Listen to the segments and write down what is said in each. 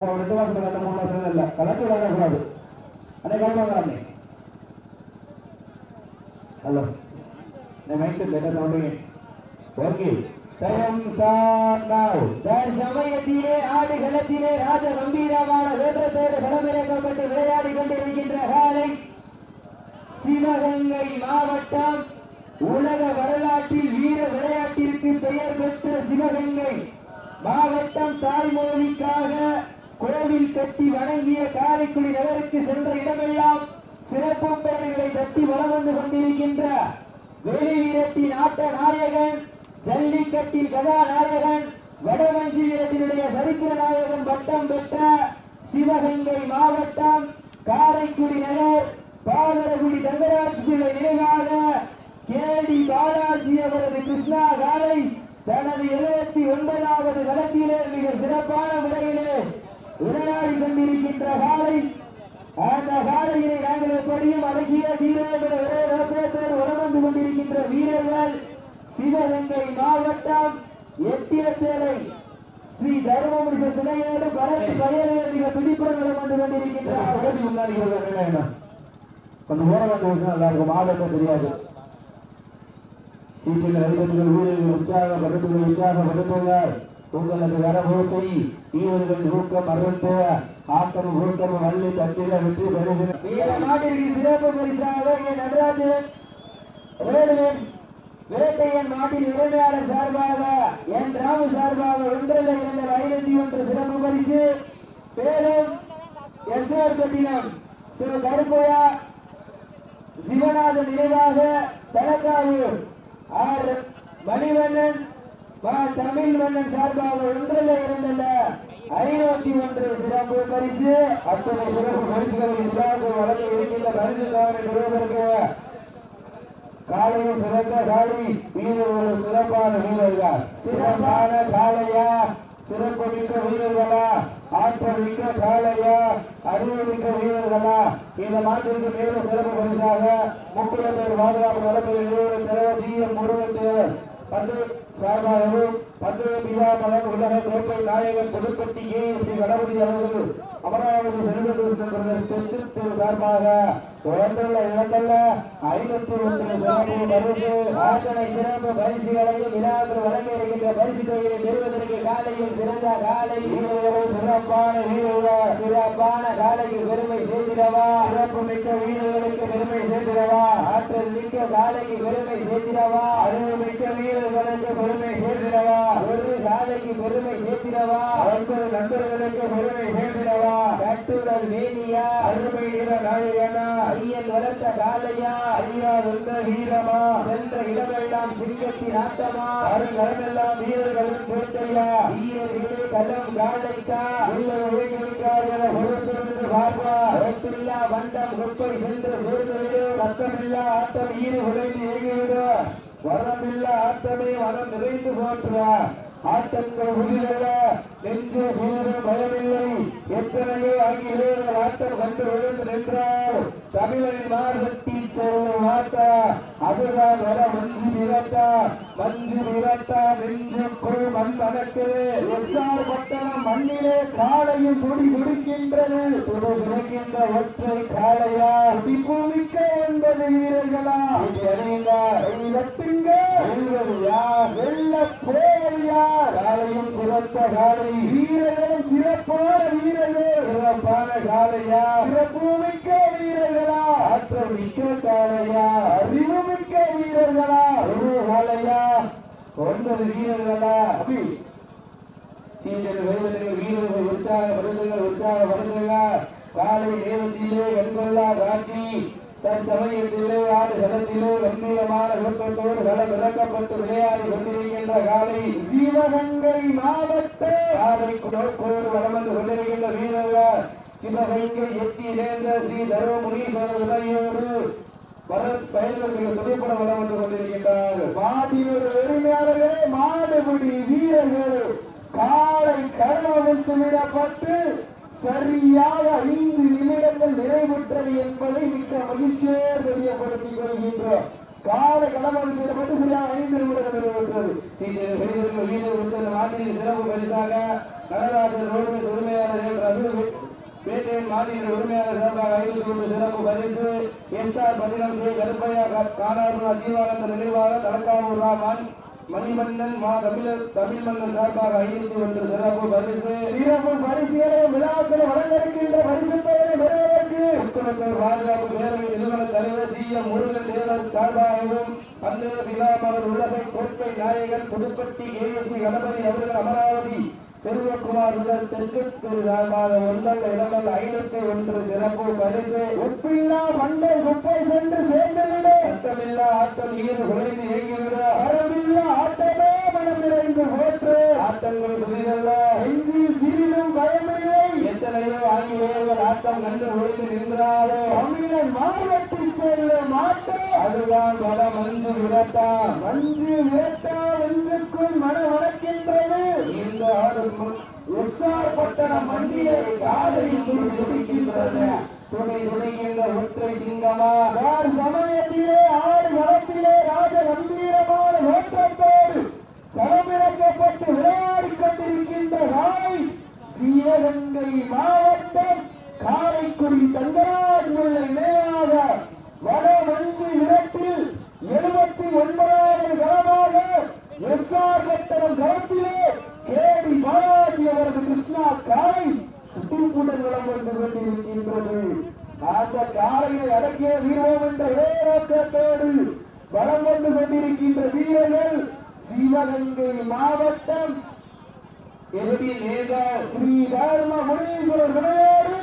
ரெண்டு மாசம் ரெண்டு மூணு மாசம் இல்ல. கலந்து விளையாடக்கூடாது ஹலோ. நான் சொல்றீங்க? ஓகே. டைம் ஸ்டார்ட் நவ சமயத்திலே ஆடு களத்திலே ராஜ கம்பீரமான வேற்றத்தோடு களமிறக்கப்பட்டு விளையாடி கொண்டிருக்கின்ற காலை சிவகங்கை மாவட்டம் உலக வரலாற்றில் வீர விளையாட்டிற்கு பெயர் பெற்ற சிவகங்கை மாவட்டம் தாய்மொழிக்காக கோவில் கட்டி வணங்கிய காரைக்குடி நகருக்கு சென்ற இடமெல்லாம் சிறப்பு பெயர்களை தட்டி வளம் வந்து கொண்டிருக்கின்ற வெளி வீரத்தின் ஆட்ட நாயகன் ஜல்லிக்கட்டில் கதாநாயகன் வடவஞ்சி வீரத்தினுடைய சரித்திர நாயகன் பட்டம் பெற்ற சிவகங்கை மாவட்டம் காரைக்குடி நகர் பாலரகுடி தங்கராஜ் பிள்ளை நினைவாக கேடி பாலாஜி அவரது கிருஷ்ணா காலை தனது எழுபத்தி ஒன்பதாவது களத்திலே மிக சிறப்பான முறையிலே விளையாடி கொண்டிருக்கின்ற காலை. அந்த காலையை நாங்கள் எப்படியும் அடக்கிய வீரர்கள் ஒரே நோக்கத்தோடு உணர்ந்து கொண்டிருக்கின்ற வீரர்கள். சிவகங்கை மாவட்டம் எட்டியத்தேலை. ஸ்ரீ தர்மபுரி துணையோடு பரத்து பயணிகள் மிக துடிப்புடன் வந்து கொண்டிருக்கின்றார் முன்னாடி கொஞ்சம் ஓரம் வந்து வச்சா நல்லா இருக்கும் மாவட்டம் தெரியாது. சீட்டில் அதிபதிகள் வீரர்கள் உற்சாகப்படுத்துங்கள் உற்சாகப்படுத்துங்கள். உங்களுக்கு வரபோசை வீரர்கள் ஊக்கம் அறுத்து ஆக்கம் ஊக்கம் வள்ளி தட்டில வெற்றி பெறுகிறார் சிறப்பு பரிசாக நடராஜன் வேட்டையன் நாட்டின் உரிமையாளர் சார்பாக என் ராமு சார்பாக ஒன்றரை இரண்டு ஐநூத்தி ஒன்று சிறப்பு பரிசு. மேலும் எஸ்ஆர் பட்டினம் சிறு கருப்பையா சிவநாதன் நினைவாக தலக்காவூர் ஆர் மணிவண்ணன் தமிழ் மன்னன் சார்பாக ஒன்றில் இரண்டல்ல ஐநூத்தி ஒன்று சிறப்பு பரிசு அத்தனை சிறப்பு பரிசுகளை விழாவுக்கு வழங்க இருக்கின்ற பரிசு தாவரை பெறுவதற்கு சிறந்த காளி வீரர்கள் சிறப்பான வீரர்கள். சிறப்பான காளையா சிறப்பு மிக்க வீரர்களா ஆற்றல் மிக்க காளையா அறிவு மிக்க வீரர்களா. இந்த மாட்டிற்கு மேலும் சிறப்பு பரிசாக முப்பது பேர் பாதுகாப்பு நலப்பெரிய தலைவர் எம் முருகன் பந்து சார்பாகவும் பந்து பிதா மகன் உலக கோப்பை நாயகன் புதுப்பட்டி கே ஸ்ரீ கணபதி அவர்கள் அமராவதி செல்வதற்கு தெற்கு சார்பாக ஒன்றல்ல இரண்டல்ல ஐநூத்தி ஒன்று பரிசு ஆசனை சிறப்பு பரிசுகளையும் விழாக்கள் வழங்க இருக்கின்ற பரிசு தொகையை பெறுவதற்கு காலையில் சிறந்த காலை வீரர்கள் சிறப்பான வீரர்கள் சிறப்பான காலைக்கு பெருமை சேர்த்திடவா? சிறப்பு மிக்க வீரர்களுக்கு பெருமை சேர்க்கிறவா ஆற்றல் மிக்க காலைக்கு பெருமை சேர்த்திடவா? அறிவு மிக்க வீரர்களுக்கு பெருமை ஒரு காலைக்கு பெருமை சேர்த்திடவா? ஒன்பது நண்பர்களுக்கு பெருமை கட்டுடல் வேணியா அருமை வீர நாயகனா. ஐயன் வளர்த்த காலையா ஐயா வென்ற வீரமா. சென்ற இடமெல்லாம் சிங்கத்தின் ஆட்டமா அருங்கலமெல்லாம் வீரர்களும் பேட்டையா வீரர்களே களம் காலைக்கா வீரர் உழைக்கிறார்கள் பொறுத்திருந்து பார்ப்பா. ஒட்டுல்லா வண்டம் குப்பை சென்று சேர்ந்துவிடு சத்தமில்லா ஆட்டம் ஈடு உழைந்து இறங்கிவிடு. வரமில்லா ஆட்டமே மனம் நிறைந்து போற்றுவா. ஆட்டங்கள் உயிரிழ நெஞ்சு சூர பயமில்லை. எத்தனையோ ஆங்கிலேயர்கள் ஆட்டம் கண்டு விழுந்து நின்றால். தமிழை மார்கட்டி சொல்லும் ஆட்டா. அதுதான் வர மஞ்சு விரட்டா மஞ்சு விரட்டா நெஞ்சுக்குள் மண் மணக்கு எஸ்ஆர் பட்டணம் மண்ணிலே காலையும் துடி துடிக்கின்றது துடி துடிக்கின்ற ஒற்றை காளையா துடிப்புமிக்க என்பது வீரர்களா வெட்டுங்க யார் வெல்ல போவையா காலையும் சிறந்த காலை வீரர்களும் சிறப்பான வீரர்கள் சிறப்பான காலையா சிறப்புமிக்க வீரர்களா ஆற்றல் மிக்க காலையா அறிவுமிக்க வீரர்களா ஒரு காலையா ஒன்பது வீரர்களா அப்படி சீண்டல் வேதனைகள் வீரர்கள் உற்சாகப்படுத்துங்கள் உற்சாகப்படுத்துங்கள் காலை நேரத்திலே கண்கொள்ளா காட்சி. தற்சமயத்திலே ஆடு களத்திலே கம்பீரமான விருப்பத்தோடு களம் இறக்கப்பட்டு விளையாடி கொண்டிருக்கின்ற காலை சிவகங்கை மாவட்ட. காலை குடோடு வளம் வந்து கொண்டிருக்கின்ற வீரர்கள். சிவகங்கை எட்டி நேர்ந்த ஸ்ரீ தருமமுனீஸ்வரர் உதவியோடு பரத் பயன்கள் மிக துணைப்பட வளம் வந்து கொண்டிருக்கின்றார்கள். மாட்டினோட உரிமையாளர்களே மாடுபிடி வீரர்கள் காலை கடமைத்து விடப்பட்டு சரியாக ஐந்து நிமிடங்கள் நிறைவுற்றது என்பதை மிக்க மகிழ்ச்சியோடு தெரியப்படுத்திக் கொள்கின்றோம். காலை கடமைத்து விடப்பட்டு சரியாக ஐந்து நிமிடங்கள் நிறைவுற்றது. சீனியர் வீரர்கள் வீரர் நாட்டின் சிறப்பு பரிசாக நடராஜர் ரோடு உரிமையாளர்கள் ரகு பேட்டையின் மாநில உரிமையாளர் சார்பாக ஐநூத்தி ஒன்று சிறப்பு பரிசு எஸ் ஆர் பதினஞ்சு கருப்பையா காணாபுரம் ஜீவானந்த நினைவாக தலக்காவூர் ராமன் மணிமன்னன் மா தமிழர் தமிழ் மன்னன் சார்பாக ஐநூத்தி ஒன்று சிறப்பு பரிசு. சிறப்பு பரிசுகளை விழாக்களை வழங்கிருக்கின்ற பரிசு பெயரை பெறுவதற்கு முக்குளத்தூர் பாதுகாப்பு பேரவை நிறுவன தலைவர் சி எம் முருகன் தேவர் சார்பாகவும் பந்தய பிதாமகர் உலகை கோட்டை நாயகன் புதுப்பட்டி ஏஎஸ்பி கணபதி அவர்கள் அமராவதி செல்வகுமார் முதல் தெற்கு திரு சார்பாக ஒன்றல் இடங்கள் ஐநூத்தி ஒன்று சிறப்பு பரிசு. ஒப்பில்லா மண்டை குப்பை சென்று சேர்ந்துவிடு. சத்தமில்லா ஆட்டம் ஈடு குறைந்து இயங்கிவிட. வரவில்லா ஆட்டமே மனம் நிறைந்து போற்று. ஆட்டங்கள் புதிதல்ல நெஞ்சில் சிறிதும் பயமில்லை. ஆட்டம் கண்டு ஒழித்து நின்றாரோ தமிழன் மாவட்டி செல்ல மாட்டோம் அதுதான் பல மஞ்சு விரட்டாம் மஞ்சு வேட்டா வென்றுக்குள் மனம் வளர்க்கின்றது இந்த எஸ்ஆர் பட்டணம் மண்டியை காதலில் துடிக்கின்றது துணை துணிகின்ற ஒற்றை சிங்கமா? யார் சமயத்திலே ஆறு களத்திலே ராஜ கம்பீரமான நோற்றத்தோடு களமிறக்கப்பட்டு விளையாடிக் கொண்டிருக்கின்ற சிவகங்கை மாவட்டம் காரைக்குடி தங்கராஜ் உள்ள இணையாக வடமஞ்சு இடத்தில் எழுபத்தி ஒன்பதாவது களமாக எஸ் ஆர் பட்டணம் களத்திலே கேடி பாலாஜி அவரது கிருஷ்ணா காரை சுற்றுக்கூட்டம் வளம் வந்து கொண்டிருக்கின்றது. அந்த காலையை அடக்கிய வீரோம் என்ற ஒரே நோக்கத்தோடு வளம் வந்து கொண்டிருக்கின்ற வீரர்கள் சிவகங்கை மாவட்டம் எப்படி நேதார் ஸ்ரீ தர்ம முனீஸ்வரர் விளையாடு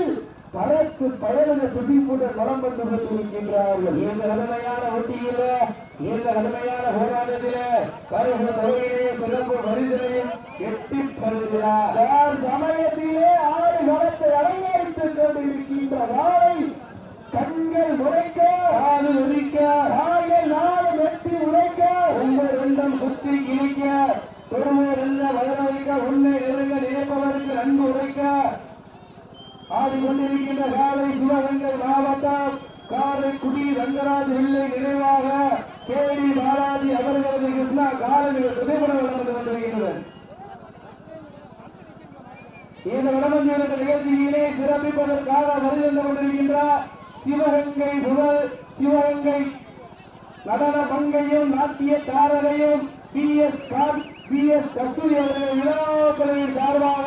பறக்கு பயண துடிப்புடன் வளம் வந்து கொண்டிருக்கின்றார்கள். இந்த கடுமையான ஒட்டியில இந்த கடுமையான போராட்டத்தில கருப்பு தொகையிலே சிறப்பு பரிசனையும் எட்டி பருகிறார் சமயத்திலே ஆறு களத்தை அலங்கரித்துக் கொண்டிருக்கின்ற வாழை கண்கள் உழைக்க காது ஒலிக்க காய்கள் நாலு வெட்டி உழைக்க உங்கள் ரெண்டும் குத்தி கிழிக்க தொழுவோர் உள்ளே வளரவைக்க உன்னை நெருங்க நினைப்பவருக்கு நன்கு உரைக்க ஆடிக்கொண்டிருக்கின்ற காலை சிவகங்கை மாவட்டம் காரைக்குடி ரங்கராஜ் பிள்ளை நினைவாக கேடி பாலாஜி அவர்களது கிருஷ்ணா காலையில் புகைப்படம் நடந்து கொண்டிருக்கின்றனர். இந்த வடமஞ்சியுடைய நிகழ்ச்சியிலே சிறப்பிப்பதற்காக வருகின்ற கொண்டிருக்கின்ற சிவகங்கை முதல் சிவகங்கை நடன பங்கையும் நாட்டிய தாரரையும் P S P S Kasturi அவர்கள் விழாக்களின் சார்பாக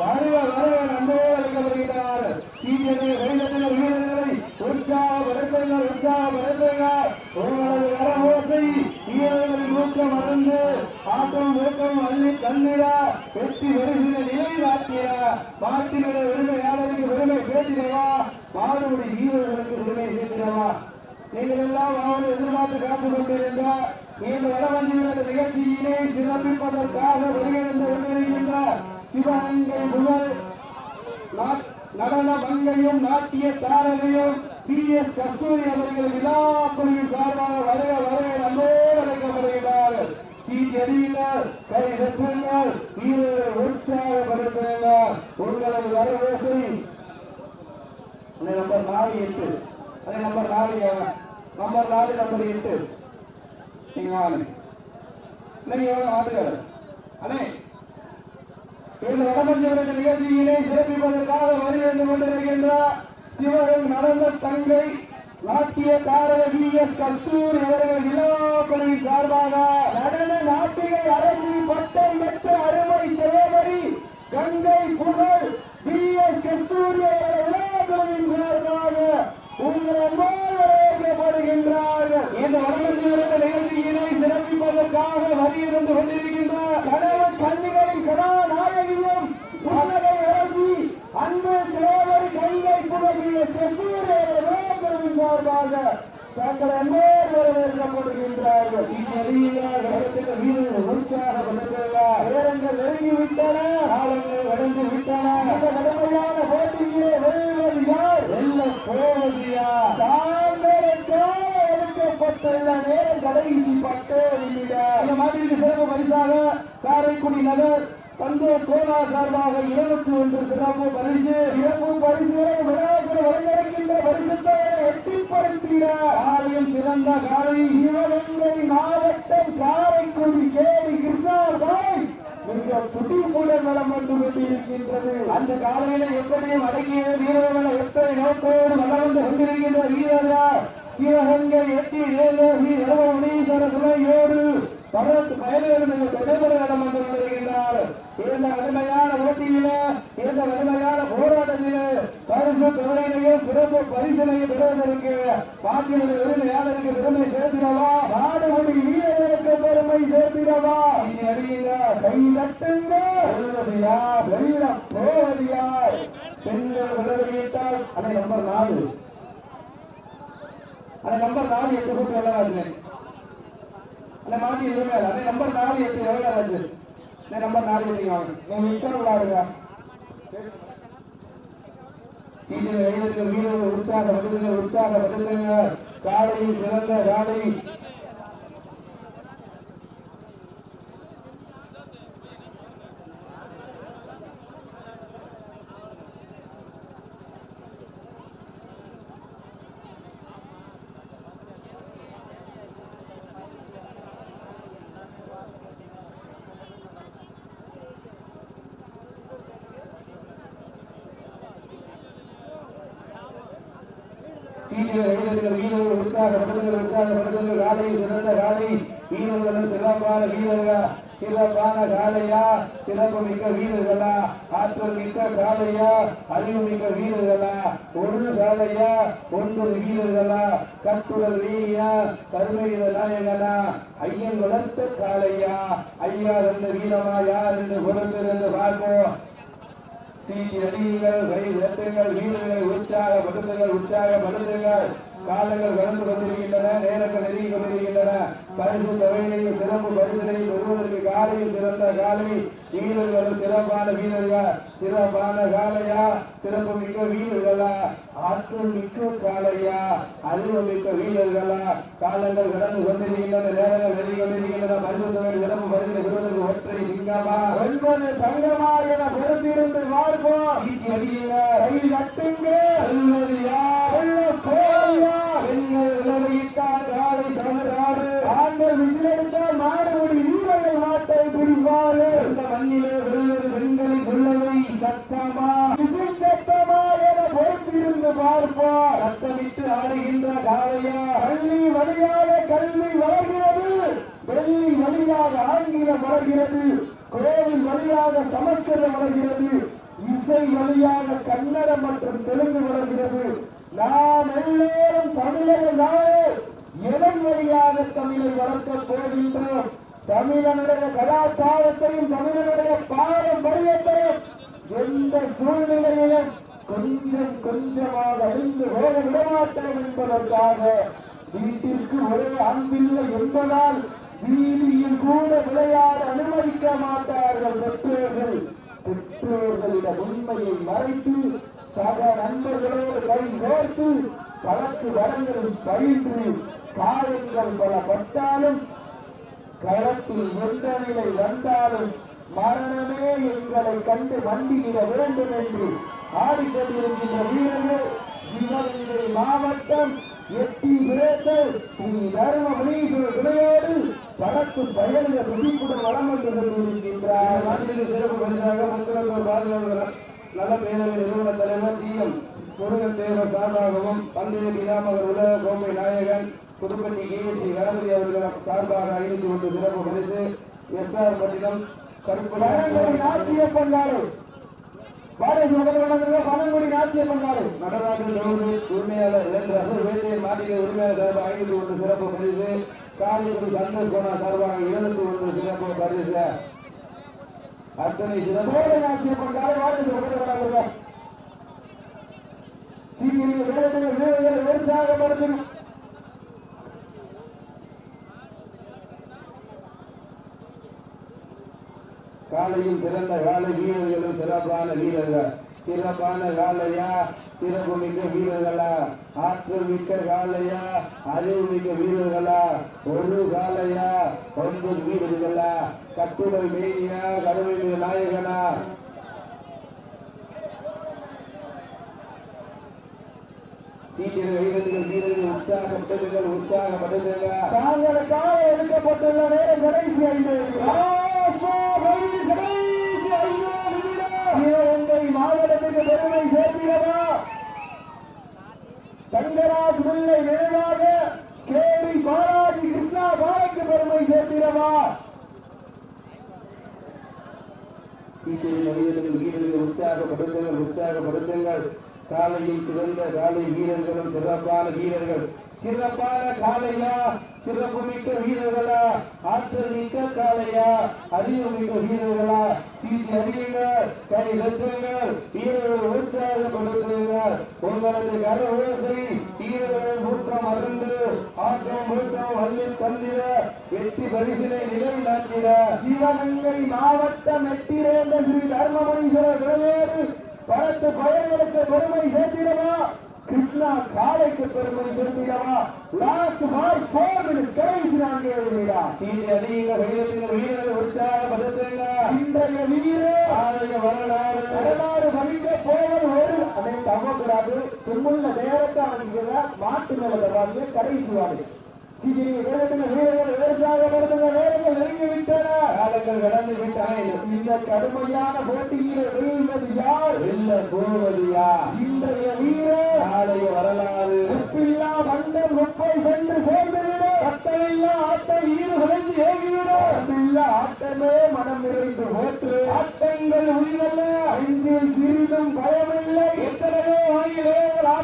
வருக வருக நம்பவே அளிக்கப்படுகிறார் சீக்கிரமே கைதட்டின வீரர்களை உற்சாகப்படுத்துங்கள் உற்சாகப்படுத்துங்கள் உங்களது வரவோசை வீரர்களின் ஊக்கம் அறிந்து ஆட்டம் ஊக்கம் அள்ளி கண்ணிட வெற்றி வருகிற நிலை நாட்டிய மாட்டினுடைய உரிமையாளருக்கு பெருமை சேர்த்திடவா? மாடுபடி வீரர்களுக்கு பெருமை சேர்த்திடவா? நீங்கள் எல்லாம் அவரை எதிர்பார்த்து காத்துக் இந்த வடவண்டியுடைய நிகழ்ச்சியினை சிறப்பிப்பதற்காக வருகின்ற கொண்டிருக்கின்ற சிவகங்கை முதல் நடன பங்கையும் நாட்டிய தாரகையும் பி எஸ் கஸ்தூரி அவர்கள் விழா குழுவின் சார்பாக வருக வருக நம்போடு அழைக்கப்படுகிறார்கள் சீட்டெறியுங்கள் கை நிறுத்துங்கள் வீரர்களை உற்சாகப்படுத்துங்கள். உங்களது வரவேசை நம்பர் நாலு எட்டு. நம்பர் நாலு நம்பர் நாலு நம்பர் எட்டு. நீங்க வாங்க நீங்க எவ்வளவு அண்ணே இந்த வடமஞ்சவரது நிகழ்ச்சியினை சிறப்பிப்பதற்காக வருகின்ற கொண்டிருக்கின்ற நடந்த தங்கை நாட்டிய வி எஸ் அவர்கள் சார்பாக நடன பட்டம் பெற்ற அருமை சகோதரி கங்கை புகழ் பி எஸ் கஸ்தூரி விளையாட்டுகளின் சார்பாக உங்கள் அன்போடு வரவேற்கப்படுகின்றார்கள். இந்த வடமஞ்சவரது சிறப்பிப்பதற்காக வருகின்ற கொண்டிருக்கின்ற கணவன் கண்ணிகளின் கதாநாயகியும் அரசி அன்பு சகோதரி கங்கை புகழ் பி எஸ் கஸ்தூரி விளையாட்டுகளின் சார்பாக தங்கள் அன்போடு வரவேற்கப்படுகின்றார்கள். வீரர்கள் உற்சாகப்படுத்துகிறார் நேரங்கள் நெருங்கிவிட்டன. காலங்கள் கடந்து விட்டன இந்த கடுமையான போட்டியிலே வெல்வது யார்? வெல்ல தாங்களுக்காக எடுக்கப்பட்டுள்ள நேரம் கடைசி பத்து நிமிடம் இந்த மாதிரி சிறப்பு பரிசாக காரைக்குடி நகர் தந்தை கோலா சார்பாக இருபத்தி ஒன்று சிறப்பு பரிசு. சிறப்பு பரிசு வழங்கியிருக்கின்ற பரிசுத்தை எட்டிப்படுத்திய காலையும் சிறந்த காலை சிவகங்கை மாவட்டம் காரைக்குடி கேடி கிருஷ்ணா பாய் மிக துடிப்புடன் வளம் வந்து கொண்டிருக்கின்றது. அந்த காலையில எப்படியும் அடங்கிய வீரர்களை எப்படி நோக்கோடு வளம் வந்து கொண்டிருக்கின்ற வீரர்கள்? சிவகங்கை எட்டி வேலோகி ரமணீஸ்வர துணையோடு பரத் பயணிகள் தொடர்பு வந்து கொண்டிருக்கின்றார் இந்த கடுமையான போட்டியில இந்த கடுமையான போராட்டத்தில பரிசு தொகையிலையும் சிறப்பு பரிசனையும் பெறுவதற்கு பாட்டியல் உரிமையாளருக்கு பெருமை சேர்த்திடவா நாடுபடி வீரர்களுக்கு பெருமை சேர்த்திடவா இனி அறியுங்க கை தட்டுங்க வெல்வதியா வெல்ல போவதியா பெண்கள் விளைவிட்டால் அதை நம்பர் நாலு அந்த நம்பர் நாலு எட்டு கூட்டு வெள்ளவாதுங்க அந்த மாட்டி எதுவுமே இல்லை அதே நம்பர் நாலு எட்டு எவ்வளோ ஆச்சு இந்த நம்பர் நாலு எட்டு வாங்க. நீங்க இஷ்டம் விளாடுங்க சீட்டில் எழுதிருக்க வீரர்கள் உற்சாகப்படுத்துங்க சிறந்த காலை சீட்டில் எழுதிருக்கிற வீரர்கள் உற்சாகப்படுத்துங்கள் சிறந்த காலை சிறந்த காலை. வீரர்களும் சிறப்பான வீரர்களா? சிறப்பான காலையா? சிறப்பு மிக்க வீரர்களா? ஆற்றல் மிக்க காலையா? அறிவு மிக்க வீரர்களா? ஒன்று காலையா? ஒன்பது வீரர்களா? கட்டுடல் நீயா கருமையில நாயகனா? ஐயன் வளர்த்த காலையா? ஐயா ரெண்டு வீரமா? யார் என்று பொறுத்திருந்து பார்ப்போம். சீட்டி அடியுங்கள் கை வெட்டுங்கள் வீரர்களை உற்சாகப்படுத்துங்கள் உற்சாகப்படுத்துங்கள் காலங்கள் கடந்து கொண்டிருக்கின்றன நேரங்கள் நெருங்கி கொண்டிருக்கின்றன பரிசு தொகையிலையும் சிறப்பு பரிசுகளை பெறுவதற்கு காலையில் சிறந்த காலை. வீரர்களும் சிறப்பான வீரர்கள் சிறப்பான காலையா? சிறப்பு மிக்க வீரர்களா? ஆற்றல் மிக்க காலையா? அறிவு மிக்க வீரர்களா? காலங்கள் கடந்து கொண்டிருக்கின்றன நேரங்கள் நெருங்கி கொண்டிருக்கின்றன பரிசு தொகை சிறப்பு பரிசுகளை பெறுவதற்கு ஒற்றை சிங்கமா? ஒன்பது தங்கமா என பொறுத்திருந்து அடியுங்க கை தட்டுங்க வெல்வது யார் வெல்ல போயா பெண்கள் விளைவித்தால் காலை சமராடு ஆண்கள் விசிலெடுத்தால் மாடுபடி வீரர்கள் நாட்டை பிடிப்பாரு. இந்த மண்ணிலே வெல்வது பெண்களின் உள்ளவை சத்தமா? விசில் சத்தமா என பொறுத்திருந்து பார்ப்போம் சத்தமிட்டு ஆடுகின்ற காலையா பள்ளி வழியாக கல்வி வளர்கிறது. வெள்ளி வழியாக ஆங்கிலம் வளர்கிறது. கோவில் வழியாக சமஸ்கிருதம் வளர்கிறது. இசை வழியாக கன்னடம் மற்றும் தெலுங்கு வளர்கிறது. நாம் எல்லோரும் தமிழர்கள் எதன் வழியாக தமிழை வளர்க்கப் போகின்றோம். தமிழனுடைய கலாச்சாரத்தையும் தமிழனுடைய பாரம்பரியத்தையும் எந்த சூழ்நிலையிலும் கொஞ்சம் கொஞ்சமாக அறிந்து போக விடமாட்டோம் என்பதற்காக வீட்டிற்கு ஒரே அன்பில்லை என்பதால் வீதியில் கூட விளையாட அனுமதிக்க மாட்டார்கள் பெற்றோர்கள். பெற்றோர்களிடம் உண்மையை மறைத்து சக நண்பர்களோடு கை கோர்த்து பழக்கு வரங்களும் பயின்று காயங்கள் பலப்பட்டாலும் களத்தில் எந்த நிலை வந்தாலும் மரணமே எங்களை கண்டு வண்டியிட வேண்டும் என்று ஆடிக்கொண்டிருக்கின்ற வீரர்கள் சிவகங்கை மாவட்டம் எட்டி விரேத்தர் ஸ்ரீ தர்மபுரீஸ்வரர் துணையோடு பயணிகள் துடிப்புடன் வளம் வந்து கொண்டிருக்கின்றார். நாட்டிற்கு சிறப்பு பரிசாக மக்கள் பாதுகாப்பு நல பேரவை நிறுவன தலைவர் டி எம் முருகன் தேவர் சார்பாகவும் பந்தய பிதாமகர் உலக கோம்பை நாயகன் புதுப்பட்டி அவர்கள் சார்பாக ஐநூத்தி ஒன்று சிறப்பு பரிசு. S R Pattinam. நாட்டிய பங்காளி பாரதிய முதல்வர் பழங்குடி நாட்டிய பங்காளி நடராஜன் கௌரி உரிமையாளர் என்ற அசல் மாநில உரிமையாளர் சார்பாக ஐநூத்தி ஒன்று சிறப்பு பரிசு. காலிக்குடி சந்தோஷ் கோனா சார்பாக இருநூத்தி ஒன்று சிறப்பு பரிசு. அத்தனை சிறப்பு. நாட்டிய பங்காளி வாழ்க்கை முதல்வராக சீக்கிரம் வேலைகளை வீரர்களை காலையில் சிறந்த கால வீரர்களும் சிறப்பான வீரர்கள். சிறப்பான காலையா? சிறப்பு மிக்க வீரர்களா? ஆற்றல் மிக்க காலையா? அறிவு மிக்க வீரர்களா? ஒரு காலையா? ஒன்பது வீரர்களா? கட்டுடல் மேனியா? கருமை நாயகனா? சீட்டில் வீரர்கள் வீரர்கள் உற்சாகப்படுங்கள் உற்சாகப்படுங்க தாங்களுக்காக எடுக்கப்பட்டுள்ள நேரம் கடைசி ஐந்து. உற்சாகப்படுத்துங்கள் உற்சாகப்படுத்துங்கள் காலையில் சிறந்த காலை வீரர்களும் சிறப்பான வீரர்கள். சிறப்பான காலையா? சிறப்பு மிக்க வீரர்களா? ஆற்றல் மிக்க காலையா? அறிவு மிக்க வீரர்களா? சீட்டி அறியுங்கள் கை வெற்றுங்கள் வீரர்கள் உற்சாகப்படுத்துங்கள். உங்களது கர ஓசை வீரர்கள் ஆட்டம் மூட்டம் வல்லில் தந்திர வெற்றி பரிசினை நிலைநாட்டிட சிவகங்கை மாவட்டம் எட்டிரேந்த ஸ்ரீ தர்மமுனீஸ்வரர் விளையாடு பலத்து பயங்களுக்கு பெருமை சேர்த்திடவா? கிருஷ்ணா காலைக்கு பெருமை சேர்த்திடவா? லாஸ்ட் மார்க் ஃபோர் மினிட்ஸ் கடைசி நான்கு விடா சீட்டி அறியுங்கள் வீரர்கள் வீரர்கள் உற்சாகப்படுத்துங்கள் இன்றைய வீரர். ஆலய வரலாறு. வரலாறு. அதை தவக்கூடாது தும்முள்ள நேரத்தை அமைச்சதா மாட்டு மேல தருவாங்க கடைசி விட்டாய் இந்த கடுமையான போட்டியில வெல்வது யார்? வெல்ல போவது யார்? இன்றைய வீரர். ஆலய வரலாறு. உப்பில்லா மண்டம் முப்பை சென்று சேர்ந்துவிட. ரத்தமில்லா ஆட்டம் ஈடு குறைந்து ஏகிவிட இல்லா ஆட்டமே மனம் நிறைந்து போற்று. ஆட்டங்கள் உயிரல்ல. சிறிதும் பயமில்லை.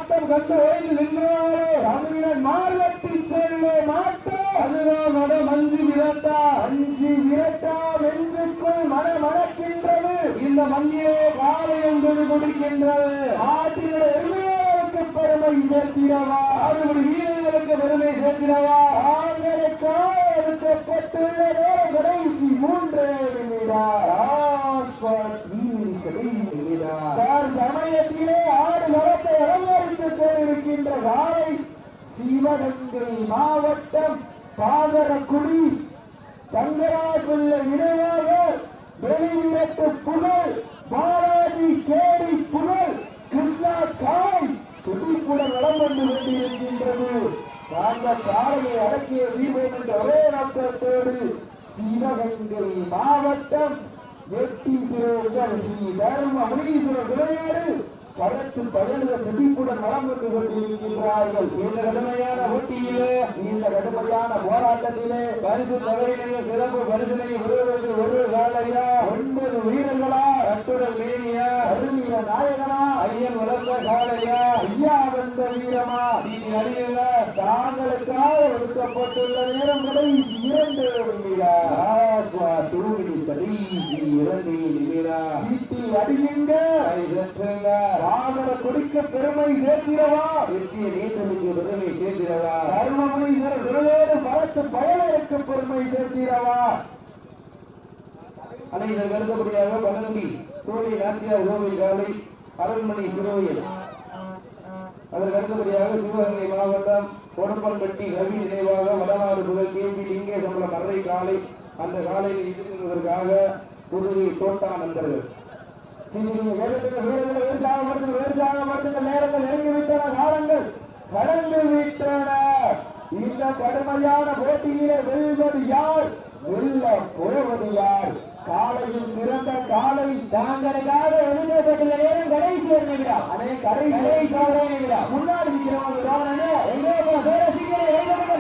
ஆட்டம் கண்டு ஓய்ந்து நின்றாரோ தமிழன் மார்வட்டி செல்ல மாட்டோம் அதுதான் மன மஞ்சு விரட்டா. அஞ்சு விரட்டா வென்றுக்குள் மன மணக்கின்றது இந்த மண்ணிலே காலை என்பது குடிக்கின்றது. ஆட்டினுடைய எருமையாருக்கு பெருமை சேர்த்திடவா அவருடைய வீரர்களுக்கு பெருமை சேர்த்திடவா ஆண்களுக்காக எடுக்கப்பட்டுள்ள நேரம் கடைசி மூன்றே நிமிடம். ஆஸ்பாட் ஈவி கடைசி நிமிடம். சார், சமயத்திலே ஆடு நலத்தை அலங்கரித்துக் என்ற வாரை சிவகங்கை மாவட்டம் பாதரக்குடி தங்கராஜுள்ள இணையாக வெளியிட்டு புகழ் பாலாஜி கேரி புகழ் கிருஷ்ணா காய் துடிப்புடன் நலம் கொண்டு கொண்டிருக்கின்றது. அந்த காலையை அடக்கிய தீபம் என்ற ஒரே நோக்கத்தோடு சிவகங்கை மாவட்டம் எட்டி பிறகு ஸ்ரீ தர்ம முனீஸ்வரர் விளையாடு களத்து பயணிகள் துடிப்புடன் நலம் வந்து கொண்டிருக்கின்றார்கள். இந்த கடுமையான போட்டியிலே இந்த கடுமையான போராட்டத்திலே பரிசு தொகையிலேயே சிறப்பு பரிசனை விடுவதற்கு ஒரு வேலையா ஒன்பது வீரர்களா அருமிய நாயகனா ஐயன் வளர்ந்த காலையா ஐயா வந்த வீரமா நீ அறியுங்க தாங்களுக்காக ஒதுக்கப்பட்டுள்ள நேரம் கடைசி இரண்டு ஆஸ்வா டூமினி கடைசி இரண்டு நிமிடம் சீட்டி அடியுங்க ஆதர கொடுக்க பெருமை சேர்க்கிறவா. வெற்றிய நீட்டலுக்கு பெருமை சேர்க்கிறவா. தர்மமுனீஸ்வரர் விருதோடு பலத்து பயனருக்கு பெருமை சேர்க்கிறவா. அனைத்து கருத்தபடியாக பழனி சூரிய நாச்சியார் கோவில் காலை அரண்மனை சிறுவையில். அதற்கு அடுத்தபடியாக சிவகங்கை மாவட்டம் கொடப்பன்பட்டி ரவி நினைவாக வடநாடு முதல் கேபி லிங்கேசம்பலம் அரை காலை அந்த காலையில் இருக்கின்றதற்காக புதுவை தோட்டா நண்பர்கள் காலங்கள் இந்த கடுமையான போட்டியிலே வெல்வது யார்? வெல்ல போவது யார்? காலையில் சிறந்த காலை தாங்களுக்காக ஒதுக்கப்பட்டுள்ள நேரம் கடைசி நிமிடம் அதே கடைசி முன்னாடி நிற்கிறவங்க எங்கே சீக்கிரம்